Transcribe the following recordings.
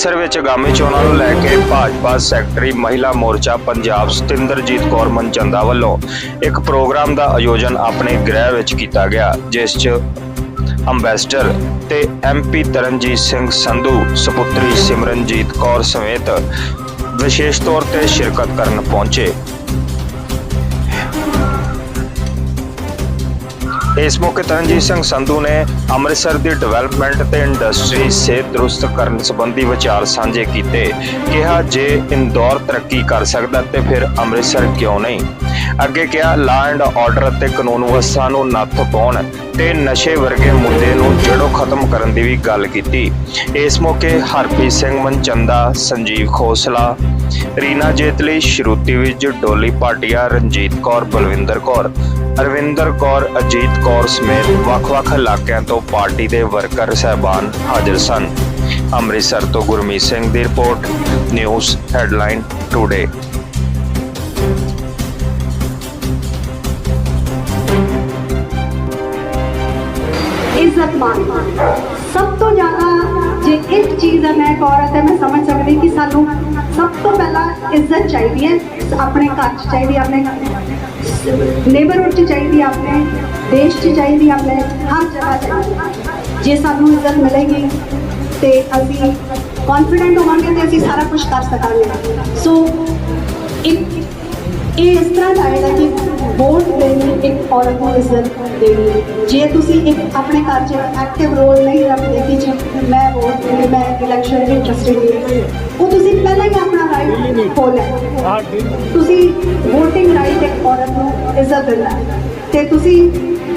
ਅੰਮ੍ਰਿਤਸਰ ਵਿੱਚ ਆਗਾਮੀ ਚੋਣਾਂ ਨੂੰ ਲੈ ਕੇ ਭਾਜਪਾ ਸੈਕਟਰੀ ਮਹਿਲਾ ਮੋਰਚਾ ਪੰਜਾਬ ਸਤਿੰਦਰਜੀਤ ਕੌਰ ਮਨਚੰਦਾ ਵੱਲੋਂ ਇੱਕ ਪ੍ਰੋਗਰਾਮ ਦਾ ਆਯੋਜਨ ਆਪਣੇ ਗ੍ਰਹਿ ਵਿੱਚ ਕੀਤਾ ਗਿਆ, ਜਿਸ 'ਚ ਅੰਬੈਸਡਰ ਤੇ ਐਮਪੀ ਤਰਨਜੀਤ ਸਿੰਘ ਸੰਧੂ, ਸੁਪੁੱਤਰੀ ਸਿਮਰਨਜੀਤ ਕੌਰ ਸਮੇਤ ਵਿਸ਼ੇਸ਼ ਤੌਰ ਤੇ ਸ਼ਿਰਕਤ ਕਰਨ ਪਹੁੰਚੇ। ਇਸ ਮੌਕੇ ਤਰਨਜੀਤ ਸਿੰਘ ਸੰਧੂ ਨੇ ਅੰਮ੍ਰਿਤਸਰ ਦੀ ਡਿਵੈਲਪਮੈਂਟ ਤੇ ਇੰਡਸਟਰੀ ਸਿਹਤ ਦਰੁਸਤ ਕਰਨ ਸੰਬੰਧੀ ਵਿਚਾਰ ਸਾਂਝੇ ਕੀਤੇ। ਕਿਹਾ ਜੇ ਇੰਦੌਰ ਤਰੱਕੀ ਕਰ ਸਕਦਾ ਤੇ ਫਿਰ ਅੰਮ੍ਰਿਤਸਰ ਕਿਉਂ ਨਹੀਂ? ਅੱਗੇ ਕਿਹਾ ਲਾ ਐਂਡ ਆਰਡਰ ਅਤੇ ਕਾਨੂੰਨ ਵਿਵਸਥਾ ਨੂੰ ਨੱਥ ਪਾਉਣ ਤੇ ਨਸ਼ੇ ਵਰਗੇ ਮੁੱਦੇ ਨੂੰ ਜੜੋਂ ਖਤਮ ਕਰਨ ਦੀ ਵੀ ਗੱਲ ਕੀਤੀ। ਇਸ ਮੌਕੇ ਹਰਪ੍ਰੀਤ ਸਿੰਘ, ਮਨਚੰਦਾ, ਸੰਜੀਵ ਖੋਸਲਾ, ਰੀਨਾ ਜੇਤਲੀ, ਸ਼ਰੂਤੀ ਵਿੱਚ ਡੋਲੀ ਭਾਟੀਆ ਰਣਜੀਤ ਕੌਰ, ਬਲਵਿੰਦਰ ਕੌਰ, ਅਰਵਿੰਦਰ ਕੌਰ, ਅਜੀਤ ਕੌਰ ਸਮੇਤ ਵੱਖ-ਵੱਖ ਇਲਾਕਿਆਂ ਤੋਂ ਪਾਰਟੀ ਦੇ ਵਰਕਰ ਸਹਿਬਾਨ ਹਾਜ਼ਰ ਸਨ। ਅੰਮ੍ਰਿਤਸਰ ਤੋਂ ਗੁਰਮੀਤ ਸਿੰਘ ਦੀ ਰਿਪੋਰਟ, ਨਿਊਜ਼ ਹੈਡਲਾਈਨ ਟੂਡੇ। ਇੱਜ਼ਤ ਮਾਨ ਸਭ ਤੋਂ ਜ਼ਿਆਦਾ ਜੇ ਇੱਕ ਚੀਜ਼ ਹੈ ਮੈਂ ਇੱਕ ਔਰਤ ਹੈ ਮੈਂ ਸਮਝ ਸਕਦੀ ਕਿ ਸਾਨੂੰ ਸਭ ਤੋਂ ਪਹਿਲਾਂ ਇੱਜ਼ਤ ਚਾਹੀਦੀ ਹੈ ਆਪਣੇ ਘਰ 'ਚ ਚਾਹੀਦੀ ਹੈ, ਆਪਣੇ ਨੇਬਰਹੁੱਡ 'ਚ ਚਾਹੀਦੀ ਹੈ, ਆਪਣੇ ਦੇਸ਼ 'ਚ ਚਾਹੀਦੀ ਹੈ, ਆਪਣੇ ਹਰ ਜਗ੍ਹਾ ਚਾਹੀਦੀ ਹੈ। ਜੇ ਸਾਨੂੰ ਇੱਜ਼ਤ ਮਿਲੇਗੀ ਤੇ ਅਸੀਂ ਕੌਨਫੀਡੈਂਟ ਹੋਵਾਂਗੇ ਤੇ ਅਸੀਂ ਸਾਰਾ ਕੁਝ ਕਰ ਸਕਾਂਗੇ ਸੋ ਇੱਕ ਇਹ ਇਸ ਤਰ੍ਹਾਂ ਦਾ ਹੈ ਕਿ ਵੋਟ ਦੇਣੀ ਇੱਕ ਔਰਤ ਨੂੰ ਇੱਜ਼ਤ ਦੇਣੀ ਜੇ ਤੁਸੀਂ ਇੱਕ ਆਪਣੇ ਘਰ 'ਚ ਐਕਟਿਵ ਰੋਲ ਨਹੀਂ ਰੱਖਦੇ ਕਿ ਜੇ ਮੈਂ ਵੋਟ ਦੇਣੀ ਮੈਂ ਇਲੈਕਸ਼ਨ 'ਚ ਇੰਟਰਸਟਿਡ ਨਹੀਂ ਉਹ ਤੁਸੀਂ ਪਹਿਲਾਂ ਹੀ ਆਪਣਾ ਰਾਈਟ ਖੋਲਿਆ ਤੁਸੀਂ VOTING ਰਾਈਟ ਇੱਕ ਔਰਤ ਨੂੰ ਇੱਜ਼ਤ ਦਿੰਦਾ ਤੇ ਤੁਸੀਂ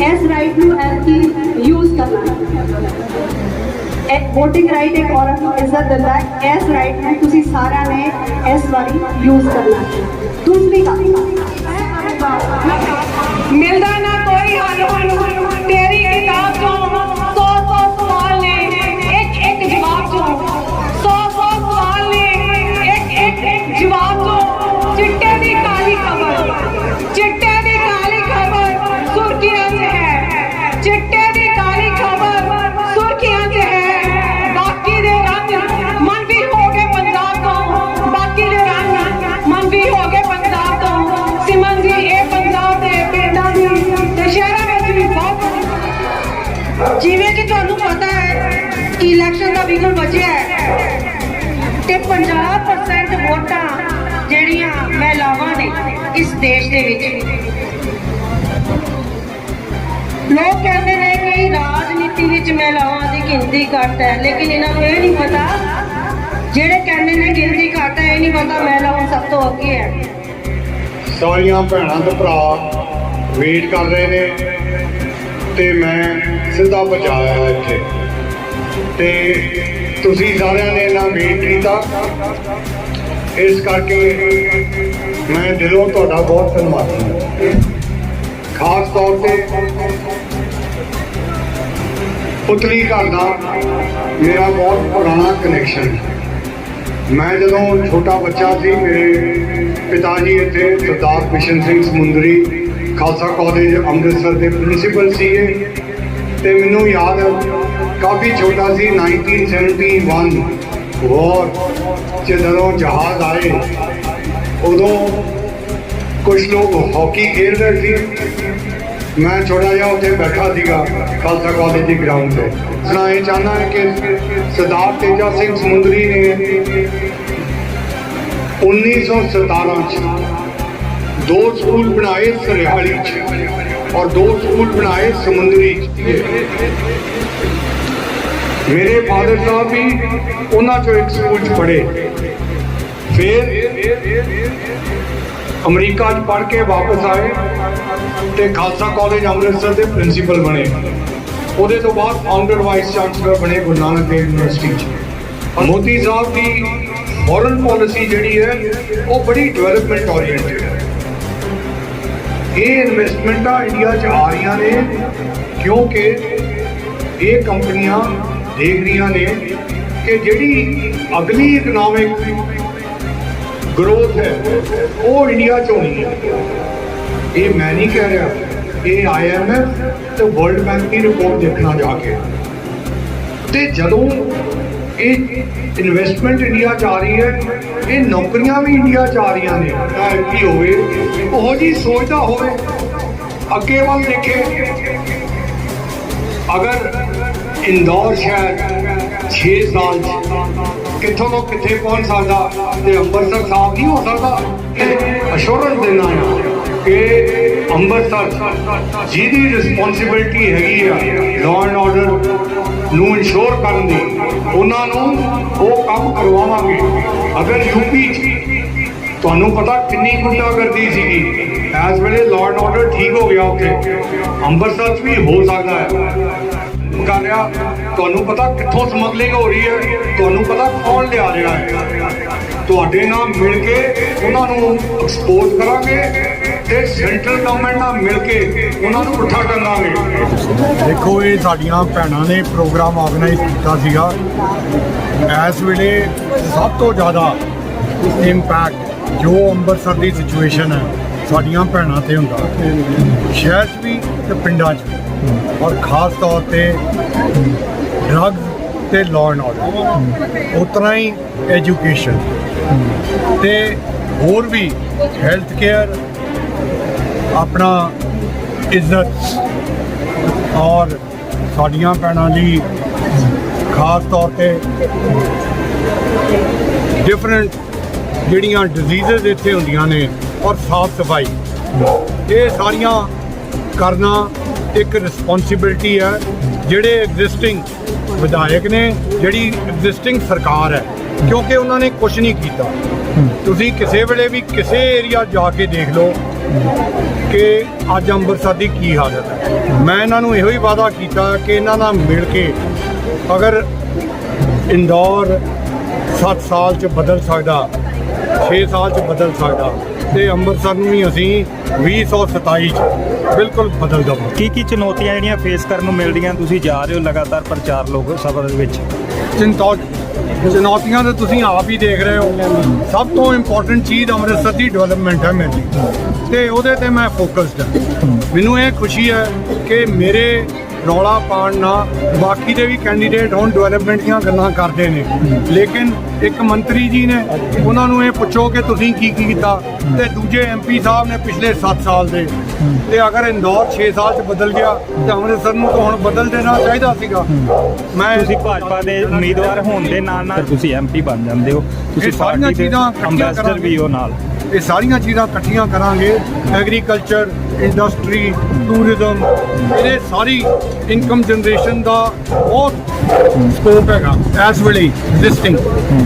ਇਸ ਰਾਈਟ ਨੂੰ ਕੀ ਯੂਜ਼ ਕਰਨਾ VOTING ਰਾਈਟ ਇੱਕ ਔਰਤ ਨੂੰ ਇੱਜ਼ਤ ਦਿੰਦਾ ਹੈ। ਇਸ ਰਾਈਟ ਨੂੰ ਤੁਸੀਂ ਸਾਰਿਆਂ ਨੇ ਇਸ ਵਾਰੀ ਯੂਜ਼ ਕਰਨਾ ਦੂਸਰੀ ਗੱਲ ਮਿਲਦਾ ਨਾ ਕੋਈ ਹੱਲ ਤੇਰੀ ਇਲੈਕਸ਼ਨ ਦਾ ਵਿਗਲ ਬਚਿਆ ਤੇ 50% ਵੋਟਾਂ ਜਿਹੜੀਆਂ ਮਹਿਲਾਵਾਂ ਨੇ ਇਸ ਦੇਸ਼ ਦੇ ਵਿੱਚ। ਲੋਕ ਕਹਿੰਦੇ ਨੇ ਕਿ ਰਾਜਨੀਤੀ ਵਿੱਚ ਮਹਿਲਾਵਾਂ ਦੀ ਗਿਣਤੀ ਘੱਟ ਹੈ, ਲੇਕਿਨ ਇਹਨਾਂ ਨੂੰ ਇਹ ਨਹੀਂ ਪਤਾ। ਜਿਹੜੇ ਕਹਿੰਦੇ ਨੇ ਗਿਣਤੀ ਘੱਟ ਹੈ, ਇਹ ਨਹੀਂ ਪਤਾ ਮਹਿਲਾਵਾਂ ਸਭ ਤੋਂ ਅੱਗੇ ਹੈ। ਸਾਰੀਆਂ ਭੈਣਾਂ ਤੇ ਭਰਾ ਵੇਟ ਕਰ ਰਹੇ ਨੇ ਤੇ ਮੈਂ ਸਿੱਧਾ ਪਹੁੰਚਾਇਆ ਇੱਥੇ। ਤੇ ਤੁਸੀਂ ਸਾਰਿਆਂ ਨੇ ਨਾ ਵੇਟ ਕੀਤਾ। ਇਸ ਕਰਕੇ ਮੈਂ ਦਿਲੋਂ ਤੁਹਾਡਾ ਬਹੁਤ ਧੰਨਵਾਦੀ ਹਾਂ। ਖਾਸ ਤੌਰ ਤੇ ਪੁਤਲੀ ਘਰ ਦਾ ਮੇਰਾ ਬਹੁਤ ਪੁਰਾਣਾ ਕਨੈਕਸ਼ਨ ਹੈ ਮੈਂ ਜਦੋਂ ਛੋਟਾ ਬੱਚਾ ਸੀ, ਮੇਰੇ ਪਿਤਾ ਜੀ ਇੱਥੇ ਸਰਦਾਰ ਕਿਸ਼ਨ ਸਿੰਘ ਸਮੁੰਦਰੀ ਖਾਲਸਾ ਕਾਲਜ ਅੰਮ੍ਰਿਤਸਰ ਦੇ ਪ੍ਰਿੰਸੀਪਲ ਸੀਗੇ। ਤੇ ਮੈਨੂੰ ਯਾਦ ਹੈ ਕਾਫੀ ਛੋਟਾ ਸੀ 1971 ਵਾਰ ਚ ਜਦੋਂ ਜਹਾਜ਼ ਆਏ ਉਦੋਂ ਕੁਝ ਲੋਕ ਹਾਕੀ ਖੇਡ ਰਹੇ ਸੀ ਮੈਂ ਛੋਟਾ ਜਿਹਾ ਉੱਥੇ ਬੈਠਾ ਸੀਗਾ ਖਾਲਸਾ ਕਾਲਜ ਦੀ ਗਰਾਊਂਡ ਤੇ ਸੁਣਾ ਇਹ ਚਾਹਨਾ ਹੈ ਕਿ ਸਰਦਾਰ ਤੇਜਾ ਸਿੰਘ ਸਮੁੰਦਰੀ ਨੇ 1917 ਚ ਦੋ ਸਕੂਲ ਬਣਾਏ ਸਰਿਆਲੀ ਚ ਔਰ ਦੋ ਸਕੂਲ ਬਣਾਏ ਸਮੁੰਦਰੀ ਚ ਮੇਰੇ ਫਾਦਰ ਸਾਹਿਬ ਵੀ ਉਹਨਾਂ ਚੋਂ ਇੱਕ ਸਕੂਲ ਚ ਪੜ੍ਹੇ। ਫਿਰ ਅਮਰੀਕਾ ਚ ਪੜ੍ਹ ਕੇ ਵਾਪਸ ਆਏ ਤੇ ਖਾਲਸਾ ਕਾਲਜ ਅੰਮ੍ਰਿਤਸਰ ਦੇ ਪ੍ਰਿੰਸੀਪਲ ਬਣੇ। ਉਹਦੇ ਤੋਂ ਬਾਅਦ ਫਾਊਂਡਰ ਵਾਈਸ ਚਾਂਸਲਰ ਬਣੇ ਗੁਰੂ ਨਾਨਕ ਦੇਵ ਯੂਨੀਵਰਸਿਟੀ ਚ। ਮੋਦੀ ਸਾਹਿਬ ਦੀ ਫੋਰਨ ਪਾਲਿਸੀ ਜਿਹੜੀ ਹੈ, ਉਹ ਬੜੀ ਡਿਵੈਲਪਮੈਂਟ ਓਰੀਐਂਟਡ ਹੈ। ਇਹ ਇਨਵੈਸਟਮੈਂਟਾਂ ਇੰਡੀਆ 'ਚ ਆ ਰਹੀਆਂ ਨੇ, ਕਿਉਂਕਿ ਇਹ ਕੰਪਨੀਆਂ ਦੇਖ ਰਹੀਆਂ ਨੇ ਕਿ ਜਿਹੜੀ ਅਗਲੀ ਇਕਨੋਮਿਕ ਗਰੋਥ ਹੈ, ਉਹ ਇੰਡੀਆ 'ਚ ਹੋਣੀ ਹੈ। ਇਹ ਮੈਂ ਨਹੀਂ ਕਹਿ ਰਿਹਾ, ਇਹ ਆਈਐਮਐਫ ਤੇ ਵਰਲਡ ਬੈਂਕ ਦੀ ਰਿਪੋਰਟ ਦੇਖਣਾ ਜਾ ਕੇ। ਤੇ ਜਦੋਂ ਇਹ ਇਨਵੈਸਟਮੈਂਟ ਇੰਡੀਆ ਚ ਆ ਰਹੀ ਹੈ, ਇਹ ਨੌਕਰੀਆਂ ਵੀ ਇੰਡੀਆ ਚ ਆ ਰਹੀਆਂ ਨੇ, ਤਾਂ ਕੀ ਹੋਵੇ? ਉਹ ਜੀ ਸੋਚਦਾ ਹੋਵੇ। ਅੱਗੇ ਵੱਲ ਦੇਖੇ। ਅਗਰ ਇੰਦੌਰ ਸ਼ਹਿਰ 6 ਸਾਲ ਚ। ਕਿੱਥੋਂ ਤੋਂ ਕਿੱਥੇ ਪਹੁੰਚ ਸਕਦਾ? ਤੇ ਅੰਮ੍ਰਿਤਸਰ ਸਾਹਿਬ ਨਹੀਂ ਹੋ ਸਕਦਾ? ਅਸ਼ੋਰੈਂਸ ਦੇਣਾ ਹੈ ਕਿ ਅੰਮ੍ਰਿਤਸਰ ਜਿਹਦੀ ਰਿਸਪੌਂਸਿਬਿਲਟੀ ਹੈਗੀ ਆ ਲਾਅ ਐਂਡ ਆਰਡਰ ਨੂੰ ਇਨਸ਼ੋਰ ਕਰਨ ਦੀ, ਉਹਨਾਂ ਨੂੰ ਉਹ ਕੰਮ ਕਰਵਾਵਾਂਗੇ। ਅਗਰ ਯੂਪੀ ਚ ਤੁਹਾਨੂੰ ਪਤਾ ਕਿੰਨੀ ਗੁੰਡਾਗਰਦੀ ਸੀਗੀ, ਇਸ ਵੇਲੇ ਲਾਅ ਐਂਡ ਆਰਡਰ ਠੀਕ ਹੋ ਗਿਆ ਉੱਥੇ। ਅੰਮ੍ਰਿਤਸਰ 'ਚ ਵੀ ਹੋ ਸਕਦਾ ਹੈ। ਕਰ ਰਿਹਾ ਤੁਹਾਨੂੰ ਪਤਾ ਕਿੱਥੋਂ ਸਮਗਲਿੰਗ ਹੋ ਰਹੀ ਹੈ। ਤੁਹਾਨੂੰ ਪਤਾ ਕੌਣ ਲਿਆ ਰਿਹਾ ਹੈ। ਤੁਹਾਡੇ ਨਾਲ ਮਿਲ ਕੇ ਉਹਨਾਂ ਨੂੰ ਐਕਸਪੋਜ਼ ਕਰਾਂਗੇ ਤੇ ਸੈਂਟਰਲ ਗਵਰਨਮੈਂਟ ਨਾਲ ਮਿਲ ਕੇ ਉਹਨਾਂ ਨੂੰ ਪੁੱਠਾ ਟੰਗਾਂਗੇ ਦੇਖੋ, ਇਹ ਸਾਡੀਆਂ ਭੈਣਾਂ ਨੇ ਪ੍ਰੋਗਰਾਮ ਆਰਗੇਨਾਈਜ਼ ਕੀਤਾ ਸੀਗਾ। ਇਸ ਵੇਲੇ ਸਭ ਤੋਂ ਜ਼ਿਆਦਾ ਇੰਪੈਕਟ ਜੋ ਅੰਮ੍ਰਿਤਸਰ ਦੀ ਸਿਚੁਏਸ਼ਨ ਹੈ, ਸਾਡੀਆਂ ਭੈਣਾਂ ਤੇ ਹੁੰਦਾ। ਸ਼ਹਿਰ 'ਚ ਵੀ ਤੇ ਪਿੰਡਾਂ 'ਚ ਵੀ। ਔਰ ਖਾਸ ਤੌਰ ਤੇ ਡਰੱਗ ਤੇ ਲਾਅ ਐਂਡ ਆਰਡਰ ਉਤਨਾ ਹੀ ਐਜੂਕੇਸ਼ਨ ਤੇ ਹੋਰ ਵੀ ਹੈਲਥ ਕੇਅਰ ਆਪਣਾ ਇੱਜ਼ਤ ਔਰ ਸਾਡੀਆਂ ਭੈਣਾਂ ਲਈ ਖਾਸ ਤੌਰ ਤੇ ਡਿਫਰੈਂਟ ਜਿਹੜੀਆਂ ਡਿਜ਼ੀਜ਼ਸ ਇੱਥੇ ਹੁੰਦੀਆਂ ਨੇ ਔਰ ਸਾਫ਼ ਸਫ਼ਾਈ। ਇਹ ਸਾਰੀਆਂ ਕਰਨਾ ਇੱਕ ਰਿਸਪੌਂਸਿਬਿਲਟੀ ਹੈ ਜਿਹੜੇ ਐਗਜ਼ਿਸਟਿੰਗ ਵਿਧਾਇਕ ਨੇ, ਜਿਹੜੀ ਐਗਜ਼ਿਸਟਿੰਗ ਸਰਕਾਰ ਹੈ। ਕਿਉਂਕਿ ਉਹਨਾਂ ਨੇ ਕੁਝ ਨਹੀਂ ਕੀਤਾ। ਤੁਸੀਂ ਕਿਸੇ ਵੇਲੇ ਵੀ ਕਿਸੇ ਏਰੀਆ ਜਾ ਕੇ ਦੇਖ ਲਓ ਕਿ ਅੱਜ ਅੰਮ੍ਰਿਤਸਰ ਦੀ ਕੀ ਹਾਲਤ ਹੈ। ਮੈਂ ਇਹਨਾਂ ਨੂੰ ਇਹੋ ਹੀ ਵਾਅਦਾ ਕੀਤਾ ਕਿ ਇਹਨਾਂ ਨਾਲ ਮਿਲ ਕੇ ਅਗਰ ਇੰਦੌਰ 7 ਸਾਲ ਚ ਬਦਲ ਸਕਦਾ 6 ਸਾਲ ਚ ਬਦਲ ਸਕਦਾ ਤੇ ਅੰਮ੍ਰਿਤਸਰ ਨੂੰ ਵੀ ਅਸੀਂ 2027 ਚ ਬਿਲਕੁਲ ਬਦਲ ਦਵਾਂਗੇ। ਕੀ ਕੀ ਚੁਣੌਤੀਆਂ ਜਿਹੜੀਆਂ ਫੇਸ ਕਰਨ ਨੂੰ ਮਿਲਦੀਆਂ ਤੁਸੀਂ ਜਾ ਰਹੇ ਹੋ ਲਗਾਤਾਰ ਪ੍ਰਚਾਰ ਲੋਕ ਸਭਾ ਦੇ ਵਿੱਚ? ਚਿੰਤਾ ਚੁਣੌਤੀਆਂ ਤਾਂ ਤੁਸੀਂ ਆਪ ਹੀ ਦੇਖ ਰਹੇ ਹੋ। ਸਭ ਤੋਂ ਇੰਪੋਰਟੈਂਟ ਚੀਜ਼ ਅੰਮ੍ਰਿਤਸਰ ਦੀ ਡਿਵੈਲਪਮੈਂਟ ਹੈ ਮੇਰੀ। ਤੇ ਉਹਦੇ ਤੇ ਮੈਂ ਫੋਕਸਡ ਹਾਂ। ਮੈਨੂੰ ਇਹ ਖੁਸ਼ੀ ਹੈ ਕਿ ਮੇਰੇ ਰੌਲਾ ਪਾਣ ਨਾਲ ਬਾਕੀ ਦੇ ਵੀ ਕੈਂਡੀਡੇਟ ਹੁਣ ਡਿਵੈਲਪਮੈਂਟ ਦੀਆਂ ਗੱਲਾਂ ਕਰਦੇ ਨੇ। ਲੇਕਿਨ ਇੱਕ ਮੰਤਰੀ ਜੀ ਨੇ ਉਹਨਾਂ ਨੂੰ ਇਹ ਪੁੱਛੋ ਕਿ ਤੁਸੀਂ ਕੀ ਕੀ ਕੀਤਾ ਤੇ ਦੂਜੇ ਐਮਪੀ ਸਾਹਿਬ ਨੇ ਪਿਛਲੇ 7 ਸਾਲ ਦੇ। ਤੇ ਅਗਰ ਇੰਦੌਰ 6 ਸਾਲ ਚ ਬਦਲ ਗਿਆ ਤੇ ਅੰਮ੍ਰਿਤਸਰ ਨੂੰ ਤਾਂ ਹੁਣ ਬਦਲ ਦੇਣਾ ਚਾਹੀਦਾ ਸੀਗਾ। ਮੈਂ ਤੁਸੀਂ ਭਾਜਪਾ ਦੇ ਉਮੀਦਵਾਰ ਹੋਣ ਦੇ ਨਾਲ ਨਾਲ ਤੁਸੀਂ ਐਮਪੀ ਬਣ ਜਾਂਦੇ ਹੋ। ਤੁਸੀਂ ਪਾਰਟੀ ਦੇ ਅੰਬੈਸਡਰ ਵੀ ਹੋ ਨਾਲ। ਇਹ ਸਾਰੀਆਂ ਚੀਜ਼ਾਂ ਇਕੱਠੀਆਂ ਕਰਾਂਗੇ। ਐਗਰੀਕਲਚਰ ਇੰਡਸਟਰੀ ਟੂਰਿਜ਼ਮ ਇਹਦੇ ਸਾਰੀ ਇਨਕਮ ਜਨਰੇਸ਼ਨ ਦਾ ਬਹੁਤ ਸਕੋਪ ਹੈਗਾ ਇਸ ਵੇਲੇ ਐਗਜ਼ਿਸਟਿੰਗ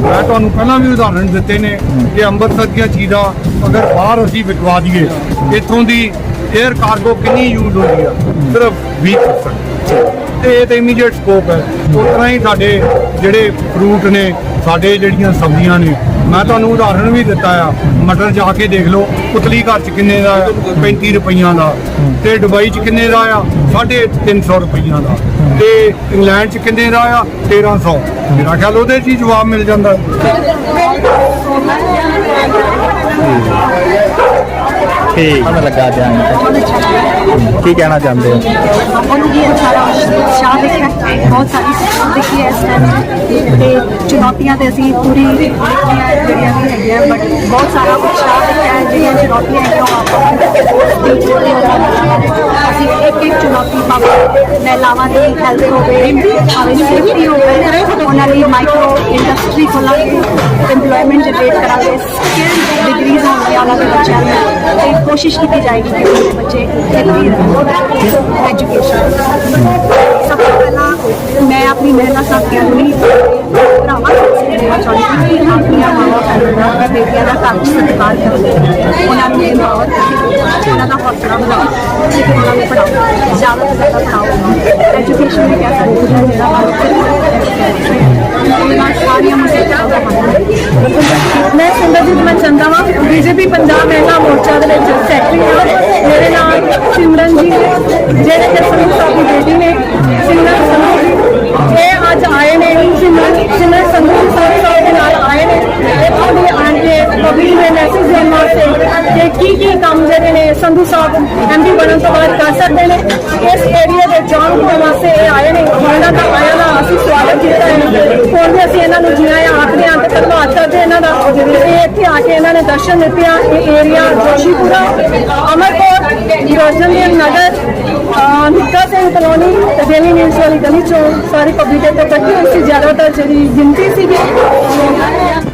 ਮੈਂ ਤੁਹਾਨੂੰ ਪਹਿਲਾਂ ਵੀ ਉਦਾਹਰਣ ਦਿੱਤੇ ਨੇ ਕਿ ਅੰਮ੍ਰਿਤਸਰ ਦੀਆਂ ਚੀਜ਼ਾਂ ਅਗਰ ਬਾਹਰ ਅਸੀਂ ਵਿਕਵਾ ਦਈਏ, ਇੱਥੋਂ ਦੀ 에ਅਰ ਕਾਰਗੋ ਕਿੰਨੀ ਯੂਜ਼ ਹੁੰਦੀ ਆ? ਸਿਰਫ 20% ਤੇ ਇਹ ਤੇ ਇਮੀਡੀਏਟ ਸਕੋਪ ਹੈ। ਉਸ ਤਰ੍ਹਾਂ ਹੀ ਸਾਡੇ ਜਿਹੜੇ ਫਰੂਟ ਨੇ, ਸਾਡੇ ਜਿਹੜੀਆਂ ਸਬਜ਼ੀਆਂ ਨੇ ਮੈਂ ਤੁਹਾਨੂੰ ਉਦਾਹਰਣ ਵੀ ਦਿੱਤਾ ਆ। ਮਟਰ ਜਾ ਕੇ ਦੇਖ ਲਓ ਪੁਤਲੀ ਘਰ ਚ ਕਿੰਨੇ ਦਾ ਆ? 35 ਰੁਪਈਆਂ ਦਾ। ਤੇ ਦੁਬਈ ਚ ਕਿੰਨੇ ਦਾ ਆ? 350 ਰੁਪਈਆਂ ਦਾ। ਤੇ ਇੰਗਲੈਂਡ ਚ ਕਿੰਨੇ ਦਾ ਆ? 1300 ਮੇਰਾ ਖਿਆਲ ਉਹਦੇ 'ਚ ਹੀ ਜਵਾਬ ਮਿਲ ਜਾਂਦਾ। ਠੀਕ। ਲੱਗਾ ਧਿਆਨ ਕੀ ਕਹਿਣਾ ਚਾਹੁੰਦੇ ਹੋ? ਬਹੁਤ ਸਾਰੀ ਦੇਖੀ ਇਸ ਟਾਈਮ ਤੇ ਚੁਣੌਤੀਆਂ ਤੇ ਅਸੀਂ ਪੂਰੀ ਜਿਹੜੀਆਂ ਵੀ ਹੈਗੀਆਂ ਬਟ ਬਹੁਤ ਸਾਰਾ ਉਤਸ਼ਾਹ ਹੈ ਜਿਹੜੀਆਂ ਚੁਣੌਤੀਆਂ ਹੈਗੀਆਂ, ਉਹ ਆਪਾਂ ਅਸੀਂ ਇੱਕ ਇੱਕ ਚੁਣੌਤੀ ਪਾਵਾਂ ਮਹਿਲਾਵਾਂ ਦੀ ਹੈਲਥ ਹੋਵੇ ਭਾਵੇਂ ਸੇਫਟੀ ਹੋਵੇ ਉਹਨਾਂ ਲਈ ਮਾਈਕਰੋ ਇੰਡਸਟਰੀ ਖੋਲਾਂਗੇ ਐਮਪਲੋਇਮੈਂਟ ਜਨਰੇਟ ਕਰਾਂਗੇ ਸਕਿੱਲ ਡਿਗਰੀਜ਼ ਹੋਣਗੀਆਂ ਉਹਨਾਂ ਦੇ ਬੱਚਿਆਂ ਨੂੰ ਤੇ ਕੋਸ਼ਿਸ਼ ਕੀਤੀ ਜਾਏਗੀ ਕਿ ਬੱਚੇ ਹੈਲਥੀ ਰਹਿਣ ਐਜੂਕੇਸ਼ਨ ਸਭ ਤੋਂ ਪਹਿਲਾਂ ਮੈਂ ਆਪਣੀ ਮਹਿਲਾ ਸਾਥੀਆਂ ਨੂੰ ਵੀ ਭਰਾਵਾਂ ਨੂੰ ਦੇਣਾ ਚਾਹੁੰਦੀ ਹਾਂ ਕਿ ਆਪਣੀਆਂ ਮਾਵਾਂ ਭੈਣਾਂ ਬੇਟੀਆਂ ਦਾ ਘਰ ਸਤਿਕਾਰ ਕਰੋ ਉਹਨਾਂ ਨੂੰ empower ਕਰੋ ਉਹਨਾਂ ਦਾ ਹੌਸਲਾ ਵਧਾਓ ਤੇ ਉਹਨਾਂ ਨੂੰ ਪੜਾਓ ਜ਼ਿਆਦਾ ਤੋਂ ਜ਼ਿਆਦਾ ਪੜਾਓ ਐਜੂਕੇਸ਼ਨ ਵੀ ਕਹਿ ਸਕਦੇ ਹਾਂ, ਜਿਹੜਾ ਉਹਨਾਂ ਸਾਰੀਆਂ ਮੁਸੀਬਤਾਂ ਦਾ ਹੱਲ ਹੈ ਮੈਂ ਸਿਮਰਜੀਤ ਮਚੰਦਾਵਾ ਬੀਜੇਪੀ ਪੰਜਾਬ ਮਹਿਲਾ ਮੋਰਚਾ ਦੇ ਵਿੱਚ ਸੈਕਟਰੀ ਹਾਂ। ਮੇਰੇ ਨਾਲ ਸਿਮਰਨ ਜੀ ਨੇ ਜਿਹੜੇ ਕਿ ਸੰਧੂ ਆਣ ਕੇ ਪਬਲਿਕ ਦੇ ਮੈਸੇਜ ਦੇਣ ਵਾਸਤੇ ਕਿ ਕੀ ਕੀ ਕੰਮ ਜਿਹੜੇ ਨੇ ਸੰਧੂ ਸਾਹਿਬ ਐਮਪੀ ਬਣਨ ਤੋਂ ਬਾਅਦ ਕਰ ਸਕਦੇ ਨੇ ਇਸ ਏਰੀਆ ਦੇ ਜਾਣ ਹੋਣ ਵਾਸਤੇ ਇਹ ਆਏ ਨੇ ਉਹਨਾਂ ਦਾ ਆਇਆ ਦਾ ਅਸੀਂ ਸਵਾਗਤ ਕੀਤਾ ਹੈ ਹੁਣ ਵੀ ਅਸੀਂ ਇਹਨਾਂ ਨੂੰ ਜੀ ਆਖਦੇ ਹਾਂ ਤੇ ਧੰਨਵਾਦ ਕਰਦੇ ਇਹਨਾਂ ਦਾ ਇਹ ਇੱਥੇ ਆ ਕੇ ਇਹਨਾਂ ਨੇ ਦਰਸ਼ਨ ਦਿੱਤੇ ਆ ਇਹ ਏਰੀਆ ਜੋਸ਼ੀਪੁਰਾ ਅਮਰਕੋਟ ਰੋਜਨਦੀਪ ਨਗਰ ਨਿੱਕਾ ਸਿੰਘ ਕਲੋਨੀ ਤੇ ਡੇਲੀ ਨਿਊਜ਼ ਵਾਲੀ ਗਲੀ ਚੋਂ ਸਾਰੀ ਪਬਲਿਕ ਇੱਥੇ ਇਕੱਠੀ ਹੋਈ ਸੀ ਜ਼ਿਆਦਾਤਰ ਜਿਹੜੀ ਗਿਣਤੀ ਸੀਗੀ